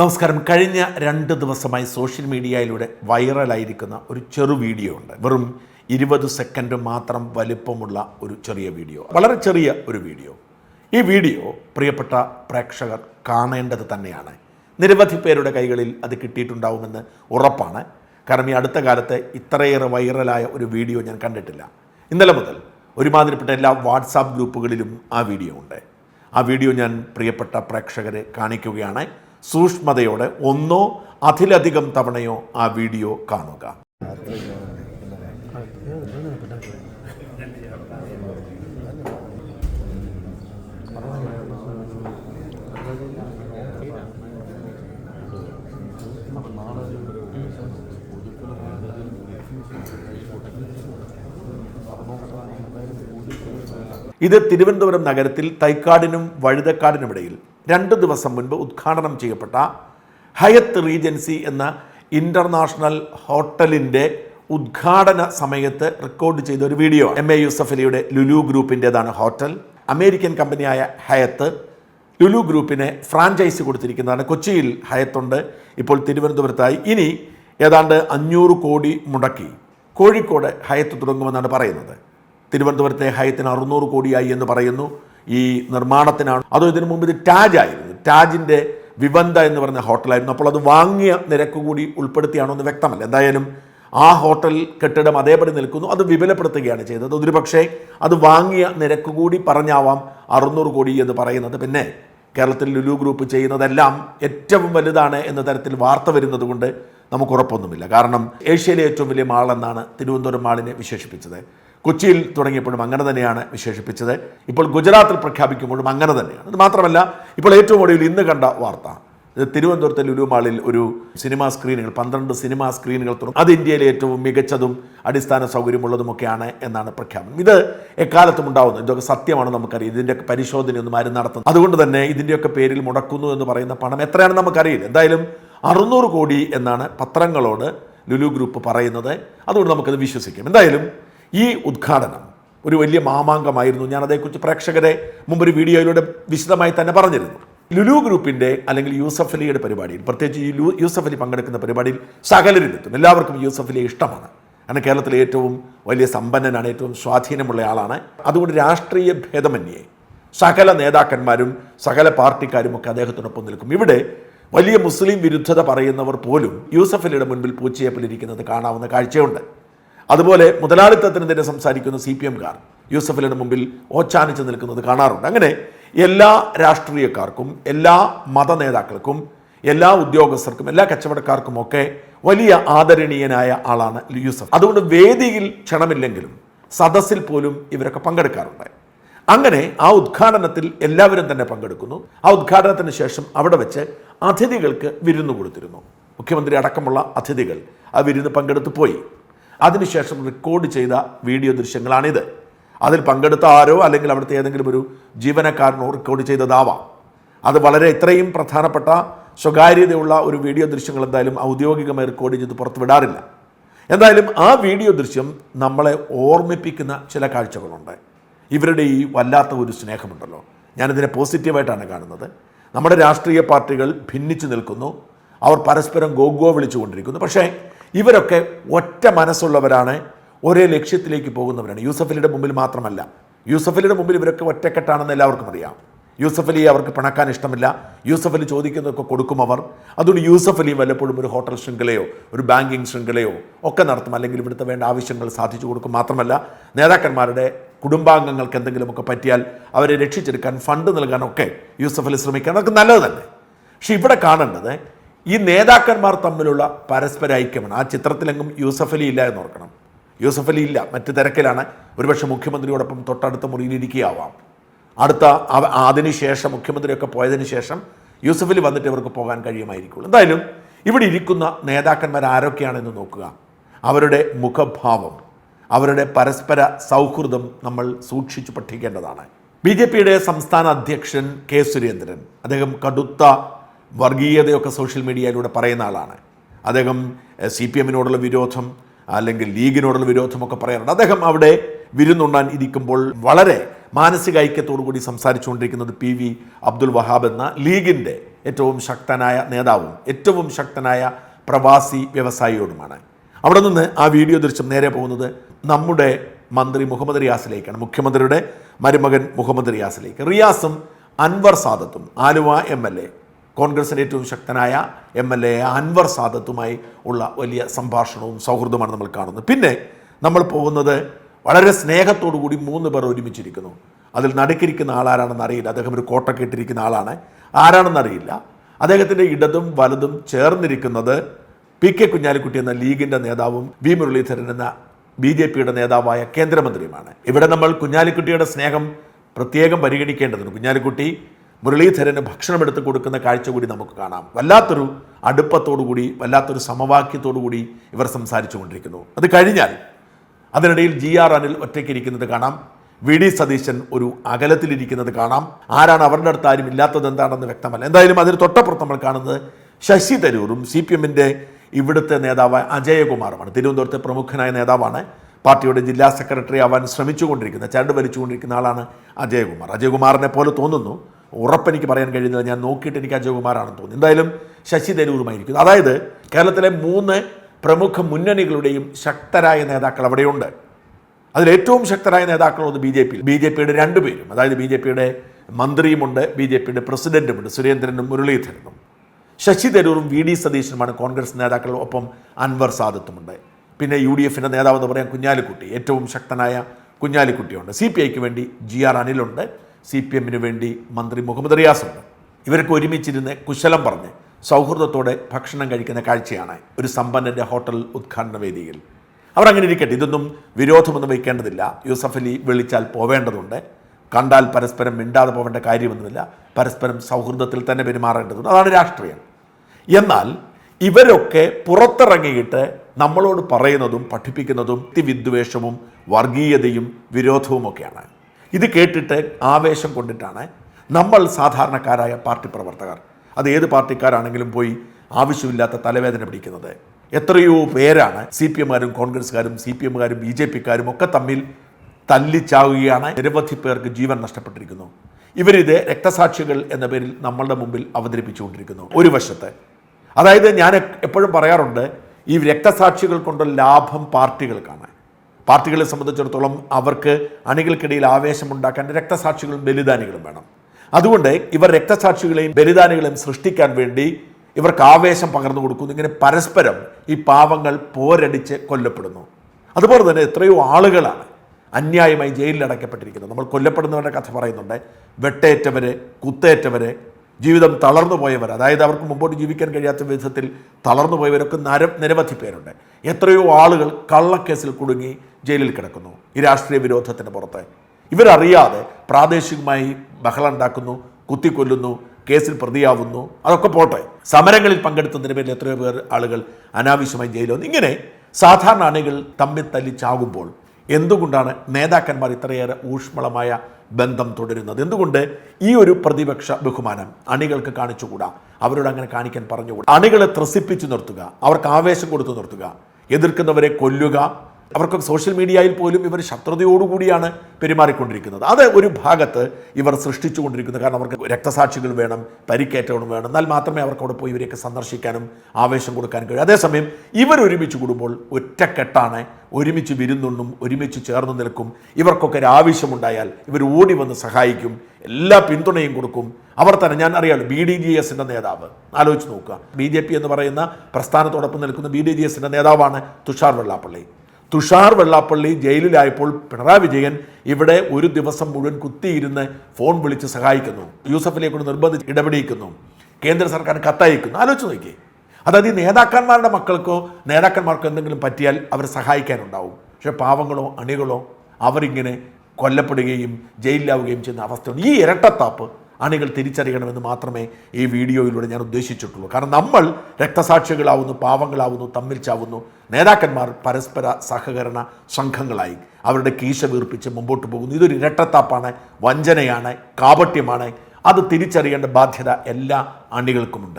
നമസ്കാരം. കഴിഞ്ഞ രണ്ട് ദിവസമായി സോഷ്യൽ മീഡിയയിലൂടെ വൈറലായിരിക്കുന്ന ഒരു ചെറു വീഡിയോ ഉണ്ട്. വെറും ഇരുപത് സെക്കൻഡ് മാത്രം വലിപ്പമുള്ള ഒരു ചെറിയ വീഡിയോ. വളരെ ചെറിയ ഒരു വീഡിയോ. ഈ വീഡിയോ പ്രിയപ്പെട്ട പ്രേക്ഷകർ കാണേണ്ടത് തന്നെയാണ്. നിരവധി പേരുടെ കൈകളിൽ അത് കിട്ടിയിട്ടുണ്ടാവുമെന്ന് ഉറപ്പാണ്. കാരണം ഈ അടുത്ത കാലത്ത് ഇത്രയേറെ വൈറലായ ഒരു വീഡിയോ ഞാൻ കണ്ടിട്ടില്ല. ഇന്നലെ മുതൽ ഒരുമാതിരിപ്പെട്ട എല്ലാ വാട്സാപ്പ് ഗ്രൂപ്പുകളിലും ആ വീഡിയോ ഉണ്ട്. ആ വീഡിയോ ഞാൻ പ്രിയപ്പെട്ട പ്രേക്ഷകരെ കാണിക്കുകയാണ്. സൂക്ഷ്മതയോടെ ഒന്നോ അതിലധികം തവണയോ ആ വീഡിയോ കാണുക. ഇത് തിരുവനന്തപുരം നഗരത്തിൽ തൈക്കാടിനും വഴുതക്കാടിനുമിടയിൽ രണ്ട് ദിവസം മുൻപ് ഉദ്ഘാടനം ചെയ്യപ്പെട്ട ഹയത്ത് റീജൻസി എന്ന ഇന്റർനാഷണൽ ഹോട്ടലിന്റെ ഉദ്ഘാടന സമയത്ത് റെക്കോർഡ് ചെയ്ത ഒരു വീഡിയോ. എം എ യൂസഫ് അലിയുടെ ലുലു ഗ്രൂപ്പിന്റെതാണ് ഹോട്ടൽ. അമേരിക്കൻ കമ്പനിയായ ഹയത്ത് ലുലു ഗ്രൂപ്പിനെ ഫ്രാഞ്ചൈസി കൊടുത്തിരിക്കുന്നതാണ്. കൊച്ചിയിൽ ഹയത്തുണ്ട്. ഇപ്പോൾ തിരുവനന്തപുരത്തായി. ഇനി ഏതാണ്ട് അഞ്ഞൂറ് കോടി മുടക്കി. കോഴിക്കോട് ഹയത്ത് തുടങ്ങുമെന്നാണ് പറയുന്നത്. തിരുവനന്തപുരത്തെ ഹയത്തിന് അറുന്നൂറ് കോടിയായി എന്ന് പറയുന്നു. ഈ നിർമ്മാണത്തിനാണ് അതോ ഇതിനു മുമ്പ് ഇത് ടാജ് ആയിരുന്നു ടാജിന്റെ വിവന്ത എന്ന് പറഞ്ഞ ഹോട്ടലായിരുന്നു. അപ്പോൾ അത് വാങ്ങിയ നിരക്ക് കൂടി ഉൾപ്പെടുത്തിയാണോ എന്ന് വ്യക്തമല്ല. എന്തായാലും ആ ഹോട്ടൽ കെട്ടിടം അതേപടി നിൽക്കുന്നു. അത് വിപുലപ്പെടുത്തുകയാണ് ചെയ്തത്. ഒരു പക്ഷേ അത് വാങ്ങിയ നിരക്ക് കൂടി പറഞ്ഞാവാം അറുന്നൂറ് കോടി എന്ന് പറയുന്നത്. പിന്നെ കേരളത്തിൽ ലുലു ഗ്രൂപ്പ് ചെയ്യുന്നതെല്ലാം ഏറ്റവും വലുതാണ് എന്ന തരത്തിൽ വാർത്ത വരുന്നതുകൊണ്ട് നമുക്ക് ഉറപ്പൊന്നുമില്ല. കാരണം ഏഷ്യയിലെ ഏറ്റവും വലിയ മാളെന്നാണ് തിരുവനന്തപുരം മാളിനെ വിശേഷിപ്പിച്ചത്. കൊച്ചിയിൽ തുടങ്ങിയപ്പോഴും അങ്ങനെ തന്നെയാണ് വിശേഷിപ്പിച്ചത്. ഇപ്പോൾ ഗുജറാത്തിൽ പ്രഖ്യാപിക്കുമ്പോഴും അങ്ങനെ തന്നെയാണ്. അത് മാത്രമല്ല ഇപ്പോൾ ഏറ്റവും ഒടുവിൽ ഇന്ന് കണ്ട വാർത്ത. തിരുവനന്തപുരത്തെ ലുലു മാളിൽ ഒരു സിനിമാ സ്ക്രീനുകൾ പന്ത്രണ്ട് സിനിമാ സ്ക്രീനുകൾ തുറന്നു. അത് ഇന്ത്യയിലെ ഏറ്റവും മികച്ചതും അടിസ്ഥാന സൗകര്യമുള്ളതുമൊക്കെയാണ് എന്നാണ് പ്രഖ്യാപനം. ഇത് എക്കാലത്തും ഉണ്ടാവുന്നു. ഇതൊക്കെ സത്യമാണ് നമുക്കറിയാം. ഇതിന്റെ പരിശോധനയൊന്നും ആരും നടത്തുന്നു അതുകൊണ്ട് തന്നെ ഇതിന്റെയൊക്കെ പേരിൽ മുടക്കുന്നു എന്ന് പറയുന്ന പണം എത്രയാണെന്ന് നമുക്കറിയില്ല. എന്തായാലും അറുന്നൂറ് കോടി എന്നാണ് പത്രങ്ങളോട് ലുലു ഗ്രൂപ്പ് പറയുന്നത്. അതുകൊണ്ട് നമുക്കത് വിശ്വസിക്കാം. എന്തായാലും ഈ ഉദ്ഘാടനം ഒരു വലിയ മാമാങ്കമായിരുന്നു. ഞാൻ അതേക്കുറിച്ച് പ്രേക്ഷകരെ മുമ്പൊരു വീഡിയോയിലൂടെ വിശദമായി തന്നെ പറഞ്ഞിരുന്നു. ലുലു ഗ്രൂപ്പിന്റെ അല്ലെങ്കിൽ യൂസഫ് അലിയുടെ പരിപാടിയിൽ പ്രത്യേകിച്ച് ഈ ലു യൂസഫ് അലി പങ്കെടുക്കുന്ന പരിപാടിയിൽ സകലരും എത്തും എല്ലാവർക്കും യൂസഫ് അലിയെ ഇഷ്ടമാണ്. കാരണം കേരളത്തിലെ ഏറ്റവും വലിയ സമ്പന്നനാണ് ഏറ്റവും സ്വാധീനമുള്ള ആളാണ്. അതുകൊണ്ട് രാഷ്ട്രീയ ഭേദമന്യേ സകല നേതാക്കന്മാരും സകല പാർട്ടിക്കാരും ഒക്കെ അദ്ദേഹത്തിനൊപ്പം നിൽക്കും. ഇവിടെ വലിയ മുസ്ലിം വിരുദ്ധത പറയുന്നവർ പോലും യൂസഫ് അലിയുടെ മുൻപിൽ പൂച്ചയപ്പിലിരിക്കുന്നത് കാണാവുന്ന കാഴ്ചയുണ്ട്. അതുപോലെ മുതലാളിത്തത്തിനെതിരെ സംസാരിക്കുന്ന സി പി എംകാർ യൂസഫ് അലിയുടെ മുമ്പിൽ ഓച്ചാനിച്ച് നിൽക്കുന്നത് കാണാറുണ്ട്. അങ്ങനെ എല്ലാ രാഷ്ട്രീയക്കാർക്കും എല്ലാ മത നേതാക്കൾക്കും എല്ലാ ഉദ്യോഗസ്ഥർക്കും എല്ലാ കച്ചവടക്കാർക്കും ഒക്കെ വലിയ ആദരണീയനായ ആളാണ് യൂസഫ്. അതുകൊണ്ട് വേദിയിൽ ക്ഷണമില്ലെങ്കിലും സദസ്സിൽ പോലും ഇവരൊക്കെ പങ്കെടുക്കാറുണ്ട്. അങ്ങനെ ആ ഉദ്ഘാടനത്തിൽ എല്ലാവരും തന്നെ പങ്കെടുക്കുന്നു. ആ ഉദ്ഘാടനത്തിന് ശേഷം അവിടെ വെച്ച് അതിഥികൾക്ക് വിരുന്ന് കൊടുത്തിരുന്നു. മുഖ്യമന്ത്രി അടക്കമുള്ള അതിഥികൾ ആ വിരുന്ന് പങ്കെടുത്ത് പോയി. അതിനുശേഷം റെക്കോർഡ് ചെയ്ത വീഡിയോ ദൃശ്യങ്ങളാണിത്. അതിൽ പങ്കെടുത്ത ആരോ അല്ലെങ്കിൽ അവിടുത്തെ ഏതെങ്കിലും ഒരു ജീവനക്കാരനോ റെക്കോർഡ് ചെയ്തതാവാം. അത് വളരെ ഇത്രയും പ്രധാനപ്പെട്ട സ്വകാര്യതയുള്ള ഒരു വീഡിയോ ദൃശ്യങ്ങൾ എന്തായാലും ഔദ്യോഗികമായി റെക്കോർഡ് ചെയ്ത് പുറത്തുവിടാറില്ല. എന്തായാലും ആ വീഡിയോ ദൃശ്യം നമ്മളെ ഓർമ്മിപ്പിക്കുന്ന ചില കാഴ്ചകളുണ്ട്. ഇവരുടെ ഈ വല്ലാത്ത ഒരു സ്നേഹമുണ്ടല്ലോ. ഞാനിതിനെ പോസിറ്റീവായിട്ടാണ് കാണുന്നത്. നമ്മുടെ രാഷ്ട്രീയ പാർട്ടികൾ ഭിന്നിച്ചു നിൽക്കുന്നു. അവർ പരസ്പരം ഗോഗോ വിളിച്ചുകൊണ്ടിരിക്കുന്നു. പക്ഷേ ഇവരൊക്കെ ഒറ്റ മനസ്സുള്ളവരാണ് ഒരേ ലക്ഷ്യത്തിലേക്ക് പോകുന്നവരാണ്. യൂസഫലിയുടെ മുമ്പിൽ മാത്രമല്ല. യൂസഫലിയുടെ മുമ്പിൽ ഇവരൊക്കെ ഒറ്റക്കെട്ടാണെന്ന് എല്ലാവർക്കും അറിയാം. യൂസഫ് അലിയെ അവർക്ക് പിണക്കാൻ ഇഷ്ടമില്ല. യൂസഫലി ചോദിക്കുന്നതൊക്കെ കൊടുക്കും അവർ. അതുകൊണ്ട് യൂസഫലി വല്ലപ്പോഴും ഒരു ഹോട്ടൽ ശൃംഖലയോ ഒരു ബാങ്കിങ് ശൃംഖലയോ ഒക്കെ നടത്തും. അല്ലെങ്കിൽ ഇവിടുത്തെ വേണ്ട ആവശ്യങ്ങൾ സാധിച്ചു കൊടുക്കും മാത്രമല്ല നേതാക്കന്മാരുടെ കുടുംബാംഗങ്ങൾക്ക് എന്തെങ്കിലുമൊക്കെ പറ്റിയാൽ അവരെ രക്ഷിച്ചെടുക്കാൻ ഫണ്ട് നൽകാനൊക്കെ യൂസഫലി ശ്രമിക്കാൻ അതൊക്കെ നല്ലത് തന്നെ. പക്ഷെ ഇവിടെ കാണേണ്ടത് ഈ നേതാക്കന്മാർ തമ്മിലുള്ള പരസ്പര ഐക്യമാണ്. ആ ചിത്രത്തിലെങ്ങും യൂസഫ് അലി ഇല്ല എന്ന് ഓർക്കണം. യൂസഫ് അലി ഇല്ല. മറ്റ് തിരക്കിലാണ്. ഒരുപക്ഷെ മുഖ്യമന്ത്രിയോടൊപ്പം തൊട്ടടുത്ത മുറിയിലിരിക്കുകയാവാം അടുത്ത അതിനുശേഷം മുഖ്യമന്ത്രിയൊക്കെ പോയതിന് ശേഷം യൂസഫ് അലി വന്നിട്ട് ഇവർക്ക് പോകാൻ കഴിയുമായിരിക്കുള്ളൂ. എന്തായാലും ഇവിടെ ഇരിക്കുന്ന നേതാക്കന്മാർ ആരൊക്കെയാണെന്ന് നോക്കുക. അവരുടെ മുഖഭാവം അവരുടെ പരസ്പര സൗഹൃദം നമ്മൾ സൂക്ഷിച്ചു പഠിക്കേണ്ടതാണ്. ബി ജെ പിയുടെ സംസ്ഥാന അധ്യക്ഷൻ കെ സുരേന്ദ്രൻ അദ്ദേഹം കടുത്ത വർഗീയതയൊക്കെ സോഷ്യൽ മീഡിയയിലൂടെ പറയുന്ന ആളാണ്. അദ്ദേഹം സി പി എമ്മിനോടുള്ള വിരോധം അല്ലെങ്കിൽ ലീഗിനോടുള്ള വിരോധമൊക്കെ പറയാറുണ്ട്. അദ്ദേഹം അവിടെ വിരുന്നുണ്ണാൻ ഇരിക്കുമ്പോൾ വളരെ മാനസിക ഐക്യത്തോടു കൂടി സംസാരിച്ചുകൊണ്ടിരിക്കുന്നത് പി വി അബ്ദുൽ വഹാബ് എന്ന ലീഗിന്റെ ഏറ്റവും ശക്തനായ നേതാവും ഏറ്റവും ശക്തനായ പ്രവാസി വ്യവസായിയോടുമാണ്. അവിടെ നിന്ന് ആ വീഡിയോ ദൃശ്യം നേരെ പോകുന്നത് നമ്മുടെ മന്ത്രി മുഹമ്മദ് റിയാസിലേക്കാണ്. മുഖ്യമന്ത്രിയുടെ മരുമകൻ മുഹമ്മദ് റിയാസിലേക്ക്. റിയാസും അൻവർ സാദത്തും ആലുവ എം എൽ എ കോൺഗ്രസിന്റെ ഏറ്റവും ശക്തനായ എം എൽ എ അൻവർ സാദത്തുമായി ഉള്ള വലിയ സംഭാഷണവും സൗഹൃദമാണ് നമ്മൾ കാണുന്നത്. പിന്നെ നമ്മൾ പോകുന്നത് വളരെ സ്നേഹത്തോടു കൂടി മൂന്ന് പേർ ഒരുമിച്ചിരിക്കുന്നു. അതിൽ നടുക്കിരിക്കുന്ന ആളാരാണെന്ന് അറിയില്ല. അദ്ദേഹം ഒരു കോട്ട കെട്ടിരിക്കുന്ന ആളാണ്. ആരാണെന്ന് അറിയില്ല. അദ്ദേഹത്തിന്റെ ഇടതും വലതും ചേർന്നിരിക്കുന്നത് പി കെ കുഞ്ഞാലിക്കുട്ടി എന്ന ലീഗിന്റെ നേതാവും വി മുരളീധരൻ എന്ന ബി ജെ പിയുടെ നേതാവായ കേന്ദ്രമന്ത്രിയുമാണ്. ഇവിടെ നമ്മൾ കുഞ്ഞാലിക്കുട്ടിയുടെ സ്നേഹം പ്രത്യേകം പരിഗണിക്കേണ്ടതുണ്ട്. കുഞ്ഞാലിക്കുട്ടി മുരളീധരന് ഭക്ഷണം എടുത്ത് കൊടുക്കുന്ന കാഴ്ച കൂടി നമുക്ക് കാണാം. വല്ലാത്തൊരു അടുപ്പത്തോടുകൂടി വല്ലാത്തൊരു സമവാക്യത്തോടുകൂടി ഇവർ സംസാരിച്ചു കൊണ്ടിരിക്കുന്നു അത് കഴിഞ്ഞാൽ അതിനിടയിൽ ജി ആർ അനിൽ ഒറ്റയ്ക്കിരിക്കുന്നത് കാണാം. വി ഡി സതീശൻ ഒരു അകലത്തിലിരിക്കുന്നത് കാണാം. ആരാണ് അവരുടെ അടുത്ത് ആരും ഇല്ലാത്തത് എന്താണെന്ന് വ്യക്തമല്ല. എന്തായാലും അതിന് തൊട്ടപ്പുറത്ത് നമ്മൾ കാണുന്നത് ശശി തരൂറും സി പി എമ്മിന്റെ ഇവിടുത്തെ നേതാവായ അജയകുമാറുമാണ്. തിരുവനന്തപുരത്തെ പ്രമുഖനായ നേതാവാണ്. പാർട്ടിയുടെ ജില്ലാ സെക്രട്ടറി ആവാൻ ശ്രമിച്ചുകൊണ്ടിരിക്കുന്ന ചരട് വലിച്ചുകൊണ്ടിരിക്കുന്ന ആളാണ് അജയകുമാർ. അജയകുമാറിനെ പോലെ തോന്നുന്നു. ഉറപ്പെനിക്ക് പറയാൻ കഴിയുന്നത് ഞാൻ നോക്കിയിട്ട് എനിക്ക് അജയകുമാറാണെന്ന് തോന്നുന്നു. എന്തായാലും ശശി തരൂറുമായിരിക്കും അതായത് കേരളത്തിലെ മൂന്ന് പ്രമുഖ മുന്നണികളുടെയും ശക്തരായ നേതാക്കൾ അവിടെയുണ്ട്. അതിലേറ്റവും ശക്തരായ നേതാക്കളുള്ളത് B J P B J പിയുടെ രണ്ടുപേരും അതായത് ബി ജെ പിയുടെ മന്ത്രിയുമുണ്ട് ബി ജെ പിയുടെ പ്രസിഡന്റുമുണ്ട് സുരേന്ദ്രനും മുരളീധരനും. ശശി തരൂറും വി ഡി സതീശനുമാണ് കോൺഗ്രസ് നേതാക്കൾ ഒപ്പം അൻവർ സാദത്തുമുണ്ട്. പിന്നെ യു ഡി എഫിന്റെ നേതാവെന്ന് പറയാൻ കുഞ്ഞാലിക്കുട്ടി ഏറ്റവും ശക്തനായ കുഞ്ഞാലിക്കുട്ടിയുണ്ട്. സി പി ഐക്ക് വേണ്ടി ജി ആർ അനിലുണ്ട്. സി പി എമ്മിന് വേണ്ടി മന്ത്രി മുഹമ്മദ് റിയാസുണ്ട് ഇവരൊക്കെ ഒരുമിച്ചിരുന്ന് കുശലം പറഞ്ഞ് സൗഹൃദത്തോടെ ഭക്ഷണം കഴിക്കുന്ന കാഴ്ചയാണ് ഒരു സമ്പന്നന്റെ ഹോട്ടൽ ഉദ്ഘാടന വേദിയിൽ. അവർ അങ്ങനെ ഇരിക്കട്ടെ ഇതൊന്നും വിരോധമൊന്നും വയ്ക്കേണ്ടതില്ല. യൂസഫ് അലി വിളിച്ചാൽ പോവേണ്ടതുണ്ട്. കണ്ടാൽ പരസ്പരം മിണ്ടാതെ പോവേണ്ട കാര്യമൊന്നുമില്ല. പരസ്പരം സൗഹൃദത്തിൽ തന്നെ പെരുമാറേണ്ടതുണ്ട്. അതാണ് രാഷ്ട്രീയം. എന്നാൽ ഇവരൊക്കെ പുറത്തിറങ്ങിയിട്ട് നമ്മളോട് പറയുന്നതും പഠിപ്പിക്കുന്നതും വിദ്വേഷവും വർഗീയതയും വിരോധവുമൊക്കെയാണ്. ഇത് കേട്ടിട്ട് ആവേശം കൊണ്ടിട്ടാണ് നമ്മൾ സാധാരണക്കാരായ പാർട്ടി പ്രവർത്തകർ. അത് ഏത് പാർട്ടിക്കാരാണെങ്കിലും പോയി ആവശ്യമില്ലാത്ത തലവേദന പിടിക്കുന്നത്. എത്രയോ പേരാണ് സി പി എമ്മാരും കോൺഗ്രസ്സുകാരും സി പി എമ്മുകാരും ബി ജെ പിക്കാരും ഒക്കെ തമ്മിൽ തല്ലിച്ചാവുകയാണ്. നിരവധി പേർക്ക് ജീവൻ നഷ്ടപ്പെട്ടിരിക്കുന്നു. ഇവരിത് രക്തസാക്ഷികൾ എന്ന പേരിൽ നമ്മളുടെ മുമ്പിൽ അവതരിപ്പിച്ചുകൊണ്ടിരിക്കുന്നു. ഒരു വശത്ത്. അതായത് ഞാൻ എപ്പോഴും പറയാറുണ്ട് ഈ രക്തസാക്ഷികൾ കൊണ്ടുള്ള ലാഭം പാർട്ടികൾക്കാണ്. പാർട്ടികളെ സംബന്ധിച്ചിടത്തോളം അവർക്ക് അണികൾക്കിടയിൽ ആവേശമുണ്ടാക്കാൻ രക്തസാക്ഷികളും ബലിദാനികളും വേണം. അതുകൊണ്ട് ഇവർ രക്തസാക്ഷികളെയും ബലിദാനികളെയും സൃഷ്ടിക്കാൻ വേണ്ടി ഇവർക്ക് ആവേശം പകർന്നു കൊടുക്കുന്നു. ഇങ്ങനെ പരസ്പരം ഈ പാവങ്ങൾ പോരടിച്ച് കൊല്ലപ്പെടുന്നു. അതുപോലെ തന്നെ എത്രയോ ആളുകളാണ് അന്യായമായി ജയിലിൽ അടയ്ക്കപ്പെട്ടിരിക്കുന്നത് നമ്മൾ കൊല്ലപ്പെടുന്നവരുടെ കഥ പറയുന്നുണ്ട്. വെട്ടേറ്റവർ കുത്തേറ്റവര് ജീവിതം തളർന്നു പോയവർ അതായത് അവർക്ക് മുമ്പോട്ട് ജീവിക്കാൻ കഴിയാത്ത വിധത്തിൽ തളർന്നു പോയവരൊക്കെ നര നിരവധി പേരുണ്ട്. എത്രയോ ആളുകൾ കള്ളക്കേസിൽ കുടുങ്ങി ജയിലിൽ കിടക്കുന്നു ഈ രാഷ്ട്രീയ വിരോധത്തിന് പുറത്ത്. ഇവരറിയാതെ പ്രാദേശികമായി ബഹളം ഉണ്ടാക്കുന്നു കുത്തിക്കൊല്ലുന്നു കേസിൽ പ്രതിയാവുന്നു അതൊക്കെ പോട്ടെ. സമരങ്ങളിൽ പങ്കെടുത്തതിന് പേരിൽ എത്രയോ പേർ ആളുകൾ അനാവശ്യമായി ജയിലിൽ വന്നു. ഇങ്ങനെ സാധാരണ അണികൾ തമ്മിൽ തല്ലി ചാകുമ്പോൾ എന്തുകൊണ്ടാണ് നേതാക്കന്മാർ ഇത്രയേറെ ഊഷ്മളമായ ബന്ധം തുടരുന്നത്? എന്തുകൊണ്ട് ഈ ഒരു പ്രതിപക്ഷ ബഹുമാനം അണികൾക്ക് കാണിച്ചുകൂടാ? അവരോട് അങ്ങനെ കാണിക്കാൻ പറഞ്ഞുകൂടാ? അണികളെ ത്രസിപ്പിച്ചു നിർത്തുക അവർക്ക് ആവേശം കൊടുത്തു നിർത്തുക എതിർക്കുന്നവരെ കൊല്ലുക അവർക്ക് സോഷ്യൽ മീഡിയയിൽ പോലും ഇവർ ശത്രുതയോടുകൂടിയാണ് പെരുമാറിക്കൊണ്ടിരിക്കുന്നത്. അത് ഒരു ഭാഗത്ത് ഇവർ സൃഷ്ടിച്ചുകൊണ്ടിരിക്കുന്നത് കാരണം അവർക്ക് രക്തസാക്ഷികൾ വേണം പരിക്കേറ്റവണം വേണം. എന്നാൽ മാത്രമേ അവർക്ക് അവിടെ പോയി ഇവരെയൊക്കെ സന്ദർശിക്കാനും ആവേശം കൊടുക്കാനും കഴിയും. അതേസമയം ഇവർ ഒരുമിച്ച് കൂടുമ്പോൾ ഒറ്റക്കെട്ടാണ്. ഒരുമിച്ച് വിരുന്നുണ്ണും ഒരുമിച്ച് ചേർന്ന് നിൽക്കും. ഇവർക്കൊക്കെ ഒരു ആവശ്യമുണ്ടായാൽ ഇവർ ഓടി വന്ന് സഹായിക്കും. എല്ലാ പിന്തുണയും കൊടുക്കും. അവർ തന്നെ ഞാൻ അറിയാമല്ലോ ബി ഡി ജി എസിന്റെ നേതാവ്. ആലോചിച്ച് നോക്കുക. ബി ജെ പി എന്ന് പറയുന്ന പ്രസ്ഥാനത്തോടൊപ്പം നിൽക്കുന്ന ബി ഡി ജി എസിന്റെ നേതാവാണ് തുഷാർ വെള്ളാപ്പള്ളി. തുഷാർ വെള്ളാപ്പള്ളി ജയിലിലായപ്പോൾ പിണറായി വിജയൻ ഇവിടെ ഒരു ദിവസം മുഴുവൻ കുത്തിയിരുന്ന് ഫോൺ വിളിച്ച് സഹായിക്കുന്നു. യൂസഫിനെ കൊണ്ട് നിർബന്ധിച്ച് ഇടപെടിയിക്കുന്നു. കേന്ദ്ര സർക്കാർ കത്തയക്കുന്നു. ആലോചിച്ച് നോക്കിയേ. അതായത് ഈ നേതാക്കന്മാരുടെ മക്കൾക്കോ നേതാക്കന്മാർക്കോ എന്തെങ്കിലും പറ്റിയാൽ അവരെ സഹായിക്കാനുണ്ടാവും. പക്ഷേ പാവങ്ങളോ അണികളോ അവരിങ്ങനെ കൊല്ലപ്പെടുകയും ജയിലിലാവുകയും ചെയ്യുന്ന അവസ്ഥയുണ്ട് ഈ ഇരട്ടത്താപ്പ് അണികൾ തിരിച്ചറിയണമെന്ന് മാത്രമേ ഈ വീഡിയോയിലൂടെ ഞാൻ ഉദ്ദേശിച്ചിട്ടുള്ളൂ. കാരണം നമ്മൾ രക്തസാക്ഷികളാവുന്നു പാവങ്ങളാവുന്നു തമ്മിൽ ചാവുന്നു. നേതാക്കന്മാർ പരസ്പര സഹകരണ സംഘങ്ങളായി അവരുടെ കീശ വീർപ്പിച്ച് മുമ്പോട്ട് പോകുന്നു. ഇതൊരു ഇരട്ടത്താപ്പാണ് വഞ്ചനയാണ് കാപട്യമാണ്. അത് തിരിച്ചറിയേണ്ട ബാധ്യത എല്ലാ അണികൾക്കുമുണ്ട്.